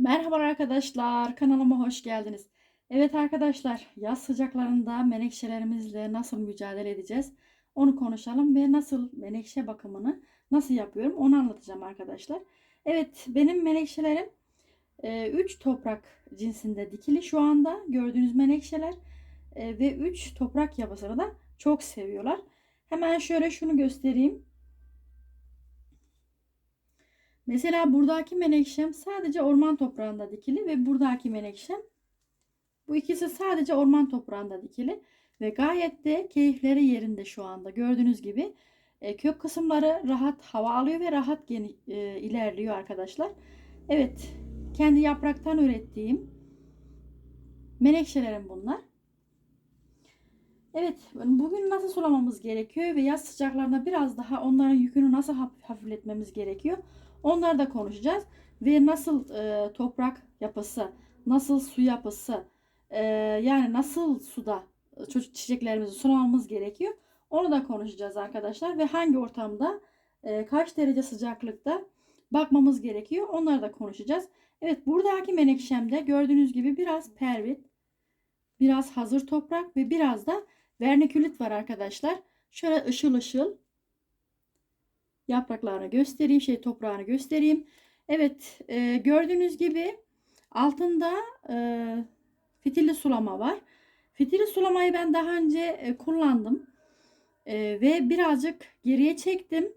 Merhaba arkadaşlar, kanalıma hoş geldiniz. Evet arkadaşlar, yaz sıcaklarında menekşelerimizle nasıl mücadele edeceğiz? Onu konuşalım ve nasıl menekşe bakımını nasıl yapıyorum onu anlatacağım arkadaşlar. Evet, benim menekşelerim 3 toprak cinsinde dikili şu anda gördüğünüz menekşeler E, ve 3 toprak yapısını da çok seviyorlar. Hemen şöyle şunu göstereyim. Mesela buradaki menekşem sadece orman toprağında dikili ve buradaki menekşem bu ikisi sadece orman toprağında dikili ve gayet de keyifleri yerinde şu anda. Gördüğünüz gibi e, kök kısımları rahat hava alıyor ve rahat geni, e, ilerliyor arkadaşlar. Evet, kendi yapraktan ürettiğim menekşelerim bunlar. Evet, bugün nasıl sulamamız gerekiyor ve yaz sıcaklarında biraz daha onların yükünü nasıl hafifletmemiz gerekiyor? Onları da konuşacağız. Ve nasıl e, toprak yapısı, nasıl su yapısı, e, yani nasıl suda çocuk çiçeklerimizi sulamamız gerekiyor. Onu da konuşacağız arkadaşlar. Ve hangi ortamda, e, kaç derece sıcaklıkta bakmamız gerekiyor. Onları da konuşacağız. Evet buradaki menekşemde gördüğünüz gibi biraz pervit, biraz hazır toprak ve biraz da vernikülit var arkadaşlar. Şöyle ışıl ışıl yapraklarını göstereyim, şey toprağını göstereyim. Evet, e, gördüğünüz gibi altında e, fitilli sulama var. Fitilli sulamayı ben daha önce e, kullandım. E, ve birazcık geriye çektim.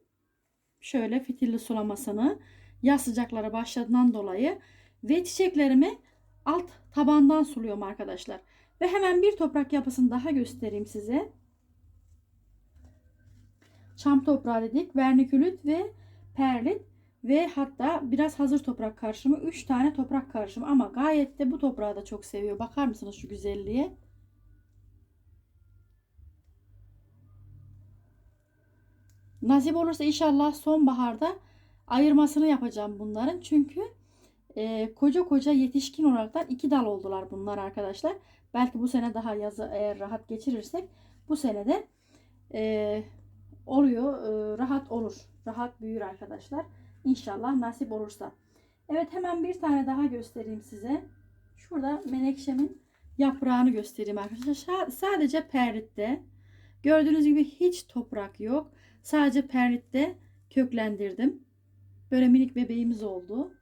Şöyle fitilli sulamasını yaz sıcakları başladığından dolayı ve çiçeklerimi alt tabandan suluyorum arkadaşlar. Ve hemen bir toprak yapısını daha göstereyim size çam toprağı dedik, vernikülit ve perlit ve hatta biraz hazır toprak karışımı 3 tane toprak karışımı ama gayet de bu toprağı da çok seviyor. Bakar mısınız şu güzelliğe? Nasip olursa inşallah sonbaharda ayırmasını yapacağım bunların. Çünkü e, koca koca yetişkin olaraktan iki dal oldular bunlar arkadaşlar. Belki bu sene daha yazı eğer rahat geçirirsek bu sene de e, oluyor. Rahat olur. Rahat büyür arkadaşlar. İnşallah nasip olursa. Evet hemen bir tane daha göstereyim size. Şurada menekşemin yaprağını göstereyim arkadaşlar. Sadece perlitte. Gördüğünüz gibi hiç toprak yok. Sadece perlitte köklendirdim. Böyle minik bebeğimiz oldu.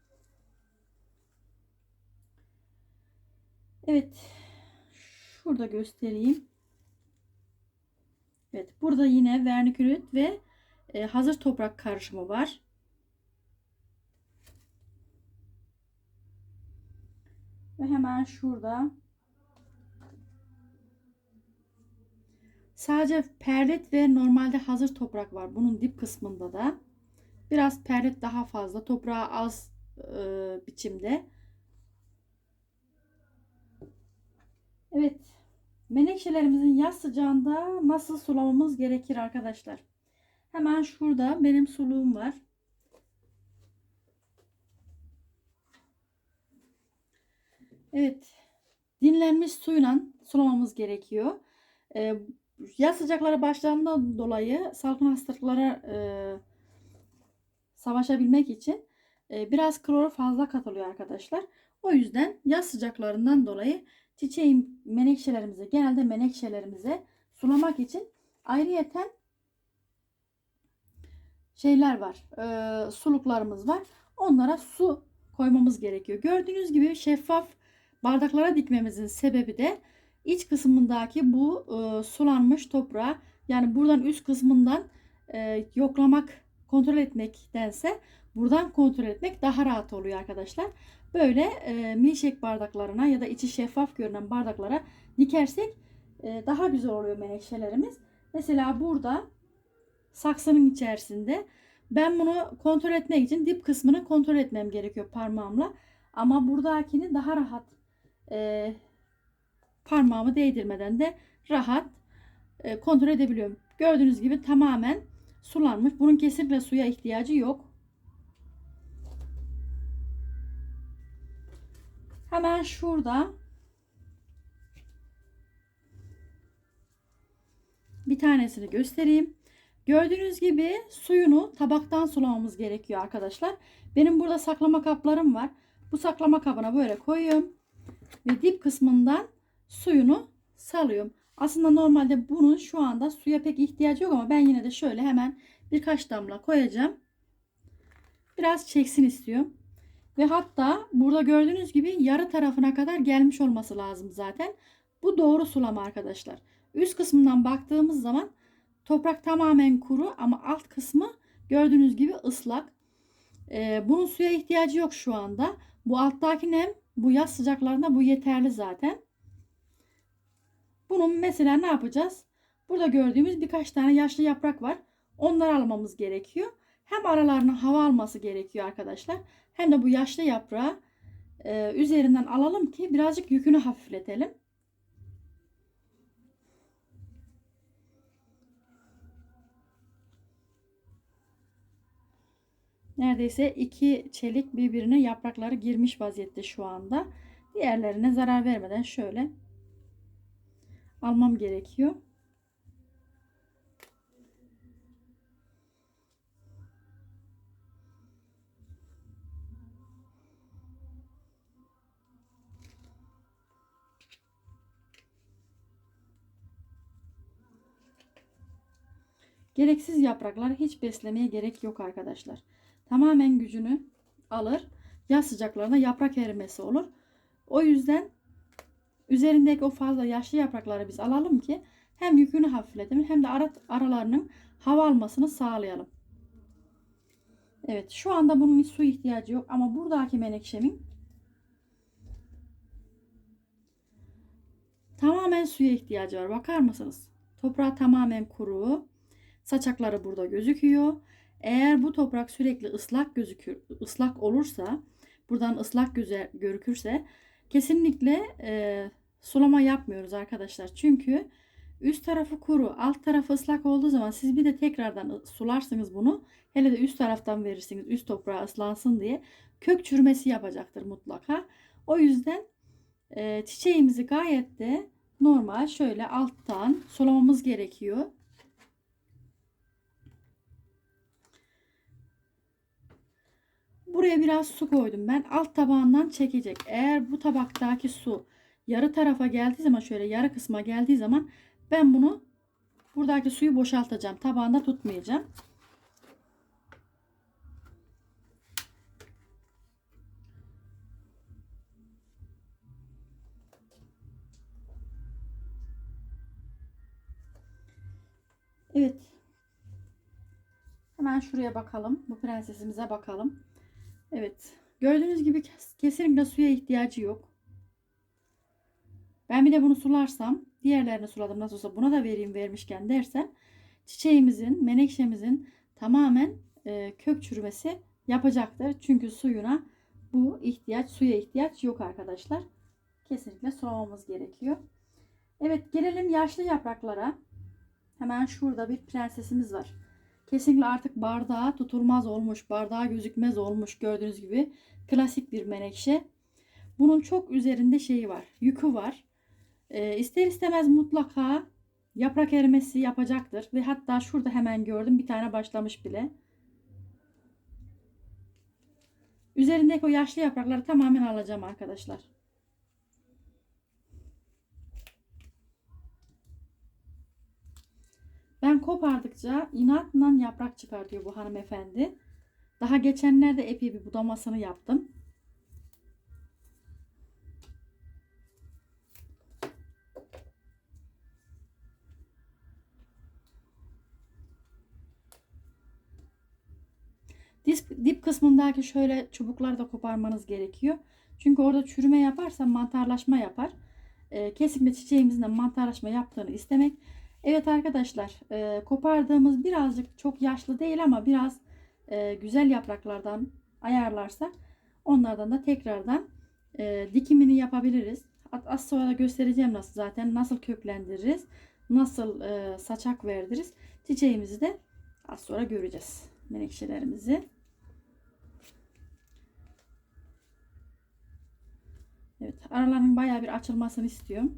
Evet. Şurada göstereyim. Evet burada yine vernikülit ve e, hazır toprak karışımı var. Ve hemen şurada sadece perlit ve normalde hazır toprak var. Bunun dip kısmında da biraz perlit daha fazla, toprağı az e, biçimde. Evet. Menekşelerimizin yaz sıcağında nasıl sulamamız gerekir arkadaşlar? Hemen şurada benim suluğum var. Evet. Dinlenmiş suyla sulamamız gerekiyor. Ee, yaz sıcakları başlandığından dolayı salgın hastalıklara e, savaşabilmek için e, biraz klor fazla katılıyor arkadaşlar. O yüzden yaz sıcaklarından dolayı çiçeğin menekşelerimize genelde menekşelerimize sulamak için ayrıyeten şeyler var. E, suluklarımız var. Onlara su koymamız gerekiyor. Gördüğünüz gibi şeffaf bardaklara dikmemizin sebebi de iç kısmındaki bu e, sulanmış toprağı yani buradan üst kısmından e, yoklamak, kontrol etmektense buradan kontrol etmek daha rahat oluyor arkadaşlar. Böyle e, milkshake bardaklarına ya da içi şeffaf görünen bardaklara dikersek e, daha güzel oluyor menekşelerimiz. Mesela burada saksının içerisinde ben bunu kontrol etmek için dip kısmını kontrol etmem gerekiyor parmağımla. Ama buradakini daha rahat e, parmağımı değdirmeden de rahat e, kontrol edebiliyorum. Gördüğünüz gibi tamamen sulanmış. Bunun kesinlikle suya ihtiyacı yok. Hemen şurada bir tanesini göstereyim. Gördüğünüz gibi suyunu tabaktan sulamamız gerekiyor arkadaşlar. Benim burada saklama kaplarım var. Bu saklama kabına böyle koyuyorum. Ve dip kısmından suyunu salıyorum. Aslında normalde bunun şu anda suya pek ihtiyacı yok ama ben yine de şöyle hemen birkaç damla koyacağım. Biraz çeksin istiyorum. Ve hatta burada gördüğünüz gibi yarı tarafına kadar gelmiş olması lazım zaten. Bu doğru sulama arkadaşlar. Üst kısmından baktığımız zaman toprak tamamen kuru ama alt kısmı gördüğünüz gibi ıslak. Ee, bunun suya ihtiyacı yok şu anda. Bu alttaki nem bu yaz sıcaklarında bu yeterli zaten. Bunun mesela ne yapacağız? Burada gördüğümüz birkaç tane yaşlı yaprak var. Onları almamız gerekiyor. Hem aralarına hava alması gerekiyor arkadaşlar. Hem de bu yaşlı yaprağı e, üzerinden alalım ki birazcık yükünü hafifletelim. Neredeyse iki çelik birbirine yaprakları girmiş vaziyette şu anda. Diğerlerine zarar vermeden şöyle almam gerekiyor. Gereksiz yapraklar hiç beslemeye gerek yok arkadaşlar. Tamamen gücünü alır. Yaz sıcaklarında yaprak erimesi olur. O yüzden üzerindeki o fazla yaşlı yaprakları biz alalım ki hem yükünü hafifletelim hem de ara, aralarının hava almasını sağlayalım. Evet şu anda bunun su ihtiyacı yok ama buradaki menekşemin tamamen suya ihtiyacı var. Bakar mısınız? Toprağı tamamen kuru. Saçakları burada gözüküyor. Eğer bu toprak sürekli ıslak gözükür, ıslak olursa, buradan ıslak güzel görükürse kesinlikle e, sulama yapmıyoruz arkadaşlar. Çünkü üst tarafı kuru, alt tarafı ıslak olduğu zaman siz bir de tekrardan sularsınız bunu. Hele de üst taraftan verirsiniz üst toprağı ıslansın diye kök çürümesi yapacaktır mutlaka. O yüzden e, çiçeğimizi gayet de normal şöyle alttan sulamamız gerekiyor. Buraya biraz su koydum ben. Alt tabağından çekecek. Eğer bu tabaktaki su yarı tarafa geldiği zaman şöyle yarı kısma geldiği zaman ben bunu buradaki suyu boşaltacağım. Tabağında tutmayacağım. Evet. Hemen şuraya bakalım. Bu prensesimize bakalım. Evet. Gördüğünüz gibi kesinlikle suya ihtiyacı yok. Ben bir de bunu sularsam diğerlerini suladım nasıl olsa buna da vereyim vermişken dersen çiçeğimizin, menekşemizin tamamen e, kök çürümesi yapacaktır. Çünkü suyuna bu ihtiyaç, suya ihtiyaç yok arkadaşlar. Kesinlikle sulamamız gerekiyor. Evet gelelim yaşlı yapraklara. Hemen şurada bir prensesimiz var. Kesinlikle artık bardağa tutulmaz olmuş, bardağa gözükmez olmuş gördüğünüz gibi. Klasik bir menekşe. Bunun çok üzerinde şeyi var, yükü var. E, ister istemez mutlaka yaprak erimesi yapacaktır. Ve hatta şurada hemen gördüm bir tane başlamış bile. Üzerindeki o yaşlı yaprakları tamamen alacağım arkadaşlar. Ben kopardıkça inatla yaprak çıkartıyor bu hanımefendi. Daha geçenlerde epey bir budamasını yaptım. Dip, dip kısmındaki şöyle çubukları da koparmanız gerekiyor. Çünkü orada çürüme yaparsa mantarlaşma yapar. E, kesinlikle çiçeğimizin de mantarlaşma yaptığını istemek. Evet arkadaşlar e, kopardığımız birazcık çok yaşlı değil ama biraz e, güzel yapraklardan ayarlarsak onlardan da tekrardan e, dikimini yapabiliriz. Az sonra göstereceğim nasıl zaten nasıl köklendiririz. Nasıl e, saçak verdiririz. Çiçeğimizi de az sonra göreceğiz. Menekşelerimizi. Evet aralarının bayağı bir açılmasını istiyorum.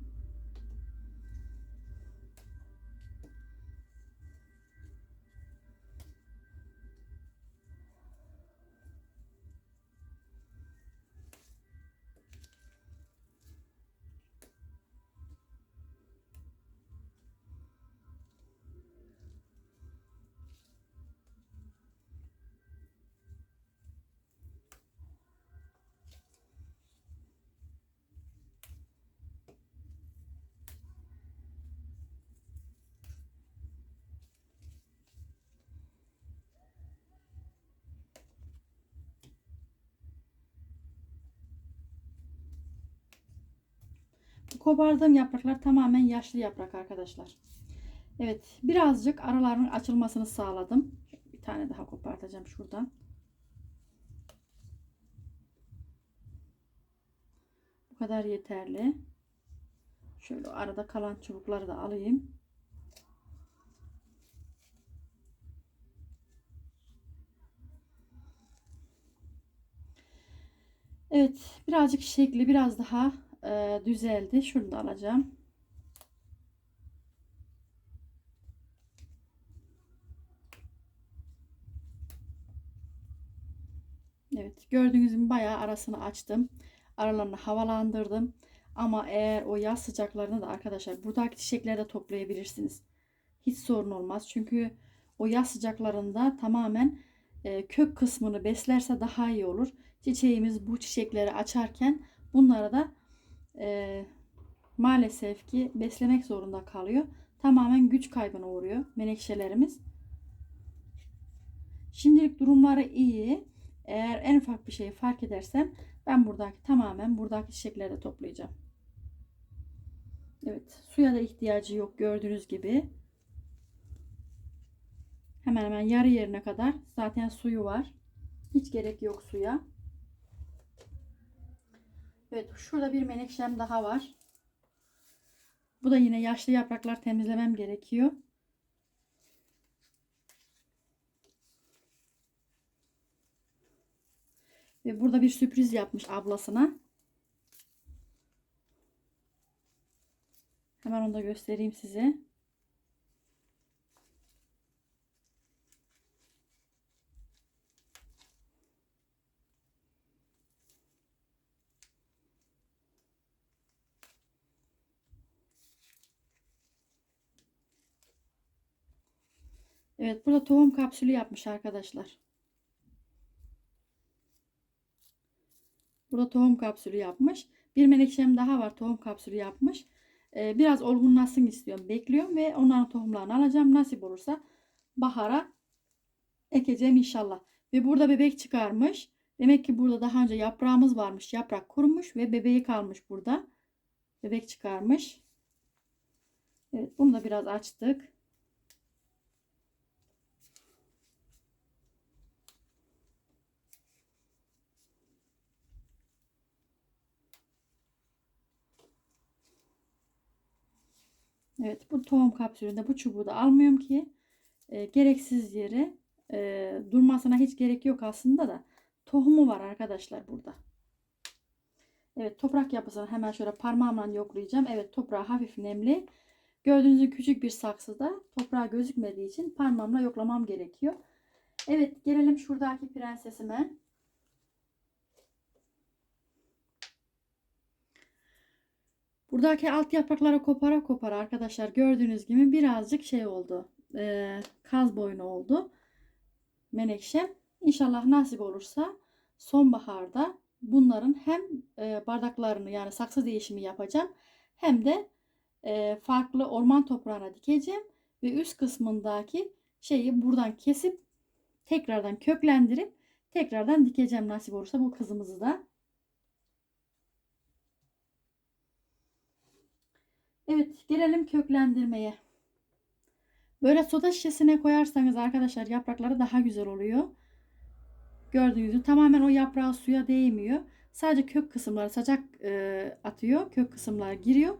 Kopardığım yapraklar tamamen yaşlı yaprak arkadaşlar. Evet birazcık aralarının açılmasını sağladım. Bir tane daha kopartacağım şuradan. Bu kadar yeterli. Şöyle arada kalan çubukları da alayım. Evet, birazcık şekli biraz daha e, düzeldi. Şunu da alacağım. Evet, gördüğünüz gibi bayağı arasını açtım. Aralarını havalandırdım. Ama eğer o yaz sıcaklarını da arkadaşlar buradaki çiçekleri de toplayabilirsiniz. Hiç sorun olmaz. Çünkü o yaz sıcaklarında tamamen e, kök kısmını beslerse daha iyi olur. Çiçeğimiz bu çiçekleri açarken bunlara da e, maalesef ki beslemek zorunda kalıyor. Tamamen güç kaybına uğruyor menekşelerimiz. Şimdilik durumları iyi. Eğer en ufak bir şey fark edersem ben buradaki tamamen buradaki çiçekleri de toplayacağım. Evet suya da ihtiyacı yok gördüğünüz gibi. Hemen hemen yarı yerine kadar zaten suyu var. Hiç gerek yok suya. Evet şurada bir menekşem daha var. Bu da yine yaşlı yapraklar temizlemem gerekiyor. Ve burada bir sürpriz yapmış ablasına. Hemen onu da göstereyim size. Evet burada tohum kapsülü yapmış arkadaşlar. Burada tohum kapsülü yapmış. Bir menekşem daha var tohum kapsülü yapmış. Ee, biraz olgunlaşsın istiyorum. Bekliyorum ve onların tohumlarını alacağım. Nasip olursa bahara ekeceğim inşallah. Ve burada bebek çıkarmış. Demek ki burada daha önce yaprağımız varmış. Yaprak kurumuş ve bebeği kalmış burada. Bebek çıkarmış. Evet bunu da biraz açtık. Evet bu tohum kapsülünde bu çubuğu da almıyorum ki e, gereksiz yere e, durmasına hiç gerek yok aslında da tohumu var arkadaşlar burada. Evet toprak yapısını hemen şöyle parmağımla yoklayacağım. Evet toprağı hafif nemli. Gördüğünüz gibi küçük bir saksıda toprağı gözükmediği için parmağımla yoklamam gerekiyor. Evet gelelim şuradaki prensesime. Buradaki alt yaprakları kopara kopara arkadaşlar gördüğünüz gibi birazcık şey oldu. E, kaz boynu oldu. Menekşem. İnşallah nasip olursa sonbaharda bunların hem e, bardaklarını yani saksı değişimi yapacağım. Hem de e, farklı orman toprağına dikeceğim. Ve üst kısmındaki şeyi buradan kesip tekrardan köklendirip tekrardan dikeceğim nasip olursa bu kızımızı da. Evet gelelim köklendirmeye. Böyle soda şişesine koyarsanız arkadaşlar yaprakları daha güzel oluyor. Gördüğünüz gibi tamamen o yaprağı suya değmiyor. Sadece kök kısımları sıcak e, atıyor. Kök kısımlar giriyor.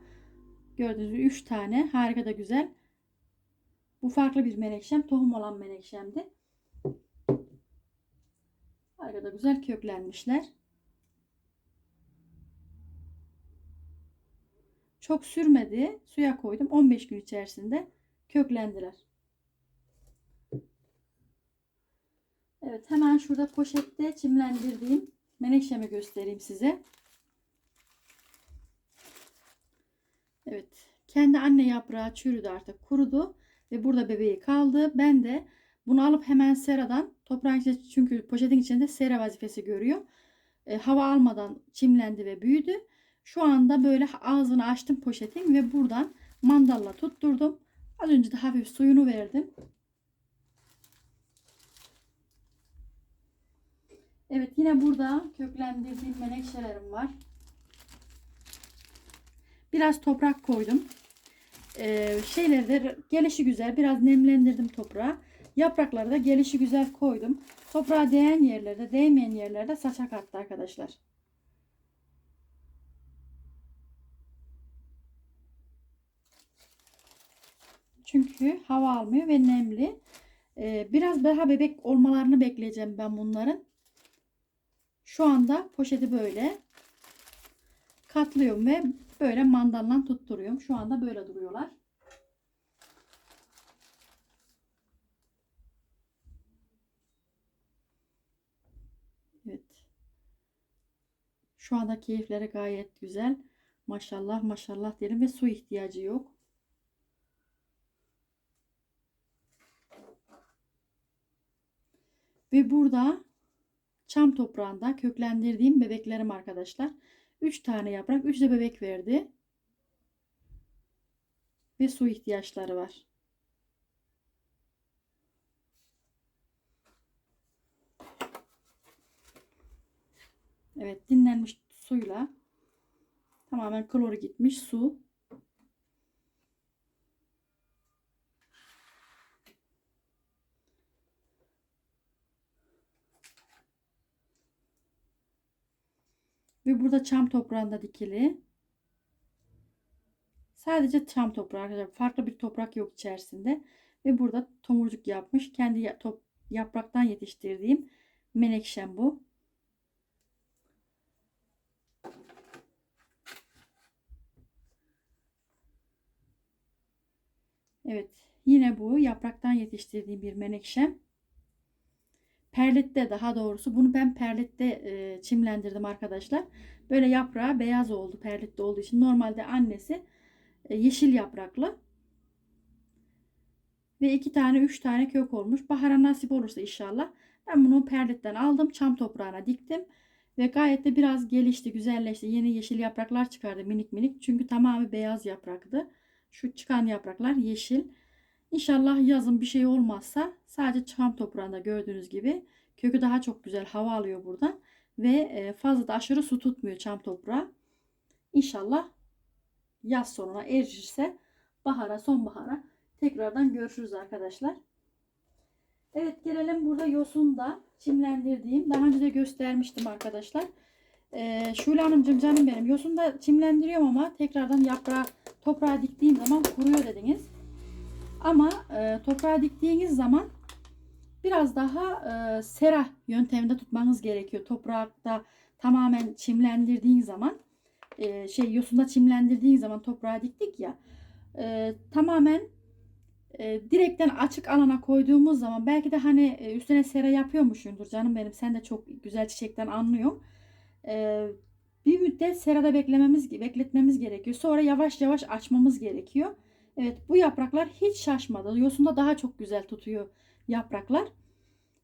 Gördüğünüz gibi 3 tane harika da güzel. Bu farklı bir menekşem. Tohum olan menekşemdi. Harika da güzel köklenmişler. Çok sürmedi. Suya koydum. 15 gün içerisinde köklendiler. Evet hemen şurada poşette çimlendirdiğim menekşemi göstereyim size. Evet kendi anne yaprağı çürüdü artık kurudu ve burada bebeği kaldı. Ben de bunu alıp hemen seradan toprağın içinde çünkü poşetin içinde sera vazifesi görüyor. E, hava almadan çimlendi ve büyüdü. Şu anda böyle ağzını açtım poşetin ve buradan mandalla tutturdum. Az önce de hafif suyunu verdim. Evet yine burada köklendirdiğim menekşelerim var. Biraz toprak koydum. Ee, şeyleri gelişi güzel. Biraz nemlendirdim toprağı. Yaprakları da gelişi güzel koydum. Toprağa değen yerlerde, değmeyen yerlerde saçak attı arkadaşlar. Çünkü hava almıyor ve nemli. Ee, biraz daha bebek olmalarını bekleyeceğim ben bunların. Şu anda poşeti böyle katlıyorum ve böyle mandalla tutturuyorum. Şu anda böyle duruyorlar. Evet. Şu anda keyifleri gayet güzel. Maşallah maşallah diyelim ve su ihtiyacı yok. Ve burada çam toprağında köklendirdiğim bebeklerim arkadaşlar. 3 tane yaprak, 3 de bebek verdi. Ve su ihtiyaçları var. Evet, dinlenmiş suyla tamamen kloru gitmiş su. Ve burada çam toprağında dikili. Sadece çam toprağı arkadaşlar. Farklı bir toprak yok içerisinde. Ve burada tomurcuk yapmış. Kendi top, yapraktan yetiştirdiğim menekşem bu. Evet. Yine bu yapraktan yetiştirdiğim bir menekşem. Perlitte daha doğrusu bunu ben perlitte e, çimlendirdim arkadaşlar. Böyle yaprağı beyaz oldu perlitte olduğu için. Normalde annesi e, yeşil yapraklı. Ve iki tane üç tane kök olmuş. Bahara nasip olursa inşallah. Ben bunu perlitten aldım. Çam toprağına diktim. Ve gayet de biraz gelişti, güzelleşti. Yeni yeşil yapraklar çıkardı minik minik. Çünkü tamamı beyaz yapraktı. Şu çıkan yapraklar yeşil. İnşallah yazın bir şey olmazsa sadece çam toprağında gördüğünüz gibi kökü daha çok güzel hava alıyor buradan ve e, fazla da aşırı su tutmuyor çam toprağı. İnşallah yaz sonuna erişirse bahara sonbahara tekrardan görüşürüz arkadaşlar. Evet gelelim burada yosunda çimlendirdiğim daha önce de göstermiştim arkadaşlar. Ee, Şule Hanımcığım canım benim yosunda çimlendiriyorum ama tekrardan yaprağı toprağa diktiğim zaman kuruyor dediniz. Ama e, toprağa diktiğiniz zaman biraz daha e, sera yönteminde tutmanız gerekiyor. Toprakta tamamen çimlendirdiğin zaman e, şey yosunda çimlendirdiğin zaman toprağa diktik ya e, tamamen e, direkten açık alana koyduğumuz zaman belki de hani e, üstüne sera yapıyormuşsundur canım benim sen de çok güzel çiçekten anlıyorum. E, bir müddet serada beklememiz bekletmemiz gerekiyor. Sonra yavaş yavaş açmamız gerekiyor. Evet bu yapraklar hiç şaşmadı. Yosunda daha çok güzel tutuyor yapraklar.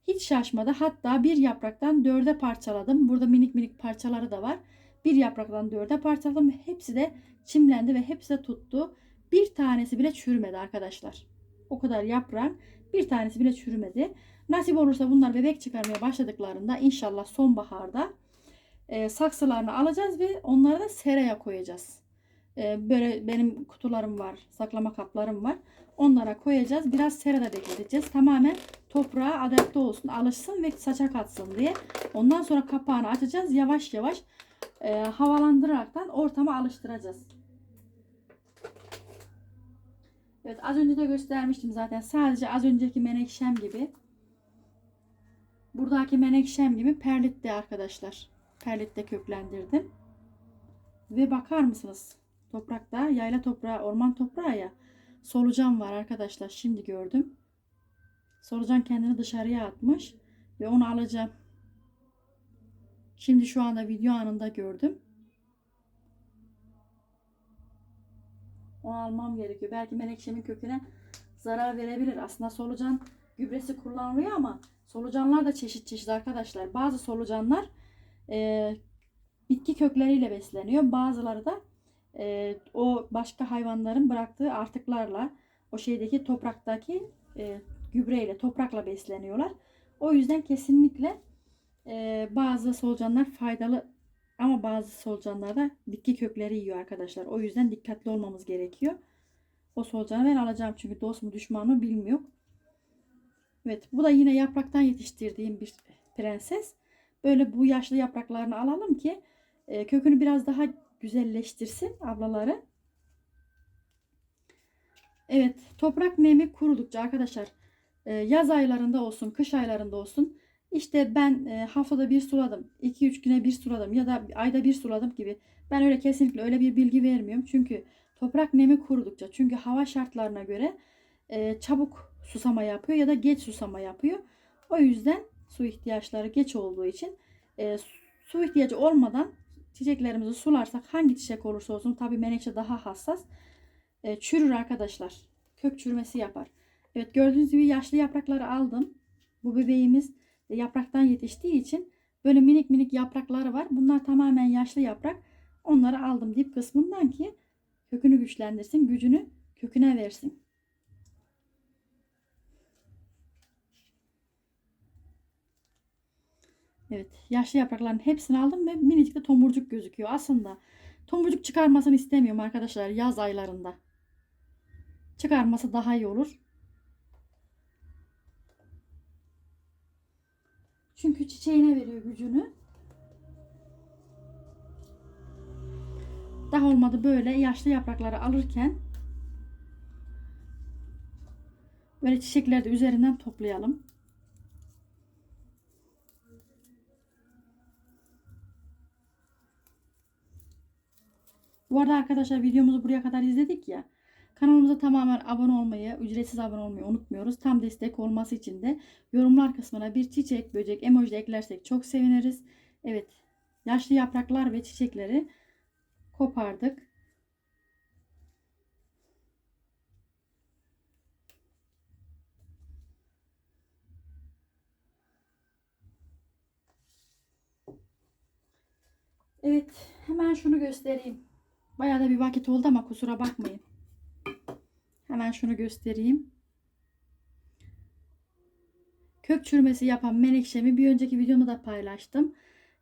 Hiç şaşmadı. Hatta bir yapraktan dörde parçaladım. Burada minik minik parçaları da var. Bir yapraktan dörde parçaladım. Hepsi de çimlendi ve hepsi de tuttu. Bir tanesi bile çürümedi arkadaşlar. O kadar yaprağın bir tanesi bile çürümedi. Nasip olursa bunlar bebek çıkarmaya başladıklarında inşallah sonbaharda e, saksılarını alacağız ve onları da seraya koyacağız. E, böyle benim kutularım var, saklama kaplarım var. Onlara koyacağız. Biraz serada bekleteceğiz. Tamamen toprağa adapte olsun, alışsın ve saçak atsın diye. Ondan sonra kapağını açacağız. Yavaş yavaş e, havalandıraraktan ortama alıştıracağız. Evet az önce de göstermiştim zaten. Sadece az önceki menekşem gibi. Buradaki menekşem gibi perlitte arkadaşlar. Perlitte köklendirdim. Ve bakar mısınız? Toprakta yayla toprağı, orman toprağı ya. Solucan var arkadaşlar. Şimdi gördüm. Solucan kendini dışarıya atmış. Ve onu alacağım. Şimdi şu anda video anında gördüm. Onu almam gerekiyor. Belki menekşemin köküne zarar verebilir. Aslında solucan gübresi kullanılıyor ama solucanlar da çeşit çeşit arkadaşlar. Bazı solucanlar e, bitki kökleriyle besleniyor. Bazıları da e, o başka hayvanların bıraktığı artıklarla o şeydeki topraktaki e, gübreyle toprakla besleniyorlar. O yüzden kesinlikle e, bazı solucanlar faydalı Ama bazı solucanlarda dikki kökleri yiyor arkadaşlar. O yüzden dikkatli olmamız gerekiyor. O solucanı ben alacağım çünkü dost mu düşman mı bilmiyor. Evet bu da yine yapraktan yetiştirdiğim bir prenses. Böyle bu yaşlı yapraklarını alalım ki e, kökünü biraz daha güzelleştirsin ablaları. Evet toprak nemi kurudukça arkadaşlar e, yaz aylarında olsun kış aylarında olsun işte ben e, haftada bir suladım 2-3 güne bir suladım ya da ayda bir suladım gibi ben öyle kesinlikle öyle bir bilgi vermiyorum. Çünkü toprak nemi kurudukça çünkü hava şartlarına göre e, çabuk susama yapıyor ya da geç susama yapıyor. O yüzden su ihtiyaçları geç olduğu için su ihtiyacı olmadan çiçeklerimizi sularsak hangi çiçek olursa olsun tabi menekşe daha hassas e, çürür arkadaşlar. Kök çürümesi yapar. Evet gördüğünüz gibi yaşlı yaprakları aldım. Bu bebeğimiz e, yapraktan yetiştiği için böyle minik minik yaprakları var. Bunlar tamamen yaşlı yaprak. Onları aldım dip kısmından ki kökünü güçlendirsin, gücünü köküne versin. Evet, yaşlı yaprakların hepsini aldım ve minicik de tomurcuk gözüküyor. Aslında tomurcuk çıkarmasını istemiyorum arkadaşlar yaz aylarında. Çıkarması daha iyi olur. Çünkü çiçeğine veriyor gücünü. Daha olmadı böyle yaşlı yaprakları alırken böyle çiçekleri de üzerinden toplayalım. Bu arada arkadaşlar videomuzu buraya kadar izledik ya. Kanalımıza tamamen abone olmayı, ücretsiz abone olmayı unutmuyoruz. Tam destek olması için de yorumlar kısmına bir çiçek, böcek, emoji eklersek çok seviniriz. Evet, yaşlı yapraklar ve çiçekleri kopardık. Evet, hemen şunu göstereyim. Bayağı da bir vakit oldu ama kusura bakmayın. Hemen şunu göstereyim. Kök çürümesi yapan menekşemi bir önceki videomda da paylaştım.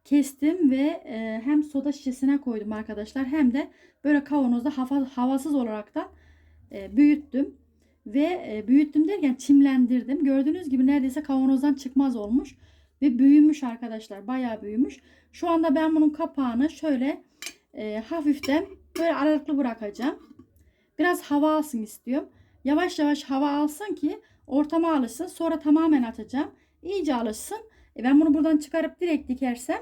Kestim ve e, hem soda şişesine koydum arkadaşlar hem de böyle kavanozda hava, havasız olarak da e, büyüttüm. Ve e, büyüttüm derken çimlendirdim. Gördüğünüz gibi neredeyse kavanozdan çıkmaz olmuş. Ve büyümüş arkadaşlar. Bayağı büyümüş. Şu anda ben bunun kapağını şöyle e, hafiften böyle aralıklı bırakacağım. Biraz hava alsın istiyorum. Yavaş yavaş hava alsın ki ortama alışsın. Sonra tamamen atacağım. İyice alışsın. E ben bunu buradan çıkarıp direkt dikersem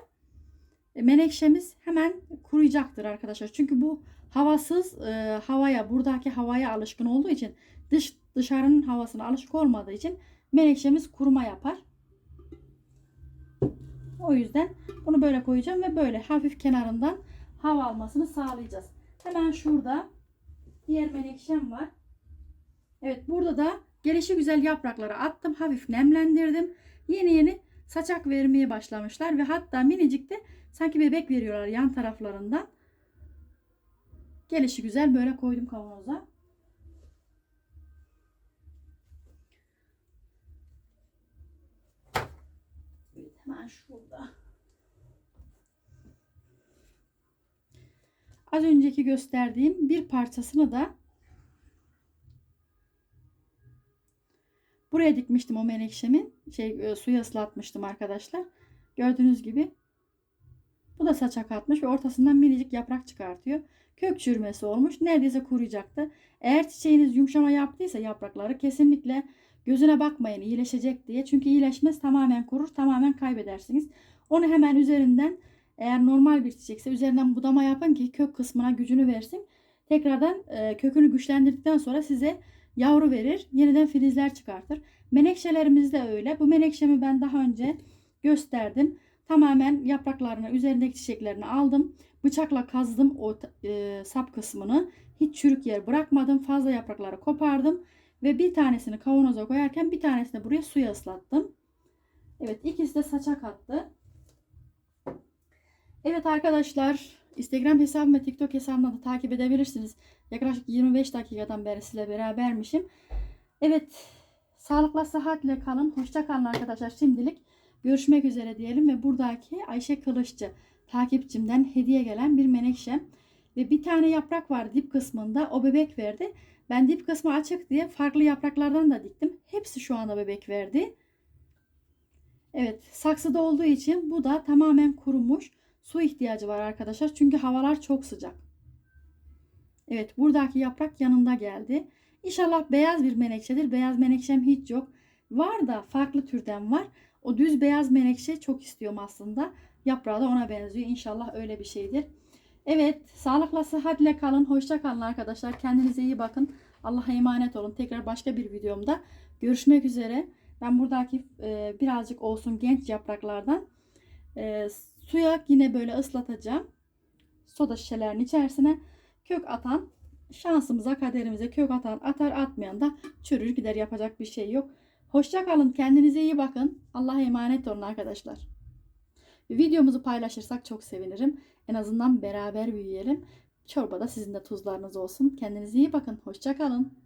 e, menekşemiz hemen kuruyacaktır arkadaşlar. Çünkü bu havasız e, havaya, buradaki havaya alışkın olduğu için dış dışarının havasına alışık olmadığı için menekşemiz kuruma yapar. O yüzden bunu böyle koyacağım ve böyle hafif kenarından hava almasını sağlayacağız. Hemen şurada diğer menekşem var. Evet burada da gelişi güzel yaprakları attım. Hafif nemlendirdim. Yeni yeni saçak vermeye başlamışlar ve hatta minicik de sanki bebek veriyorlar yan taraflarından. Gelişi güzel böyle koydum kavanoza. Evet, hemen şurada. Az önceki gösterdiğim bir parçasını da buraya dikmiştim o menekşemin. Şey e, suya ıslatmıştım arkadaşlar. Gördüğünüz gibi bu da saçak atmış ve ortasından minicik yaprak çıkartıyor. Kök çürümesi olmuş. Neredeyse kuruyacaktı. Eğer çiçeğiniz yumuşama yaptıysa yaprakları kesinlikle gözüne bakmayın iyileşecek diye. Çünkü iyileşmez tamamen kurur tamamen kaybedersiniz. Onu hemen üzerinden eğer normal bir çiçekse üzerinden budama yapın ki kök kısmına gücünü versin. Tekrardan e, kökünü güçlendirdikten sonra size yavru verir. Yeniden filizler çıkartır. Menekşelerimiz de öyle. Bu menekşemi ben daha önce gösterdim. Tamamen yapraklarını, üzerindeki çiçeklerini aldım. Bıçakla kazdım o e, sap kısmını. Hiç çürük yer bırakmadım. Fazla yaprakları kopardım. Ve bir tanesini kavanoza koyarken bir tanesini buraya suya ıslattım. Evet ikisi de saçak attı. Evet arkadaşlar Instagram hesabım ve TikTok hesabımda da takip edebilirsiniz. Yaklaşık 25 dakikadan beri sizinle berabermişim. Evet sağlıkla sıhhatle kalın. Hoşça kalın arkadaşlar şimdilik. Görüşmek üzere diyelim ve buradaki Ayşe Kılıççı takipçimden hediye gelen bir menekşem. Ve bir tane yaprak var dip kısmında. O bebek verdi. Ben dip kısmı açık diye farklı yapraklardan da diktim. Hepsi şu anda bebek verdi. Evet saksıda olduğu için bu da tamamen kurumuş. Su ihtiyacı var arkadaşlar. Çünkü havalar çok sıcak. Evet buradaki yaprak yanında geldi. İnşallah beyaz bir menekşedir. Beyaz menekşem hiç yok. Var da farklı türden var. O düz beyaz menekşe çok istiyorum aslında. Yaprağı da ona benziyor. İnşallah öyle bir şeydir. Evet sağlıkla sıhhatle kalın. Hoşça kalın arkadaşlar. Kendinize iyi bakın. Allah'a emanet olun. Tekrar başka bir videomda görüşmek üzere. Ben buradaki e, birazcık olsun genç yapraklardan e, suya yine böyle ıslatacağım. Soda şişelerinin içerisine kök atan şansımıza kaderimize kök atan atar atmayan da çürür gider yapacak bir şey yok. Hoşça kalın. Kendinize iyi bakın. Allah'a emanet olun arkadaşlar. Videomuzu paylaşırsak çok sevinirim. En azından beraber büyüyelim. Çorbada sizin de tuzlarınız olsun. Kendinize iyi bakın. Hoşça kalın.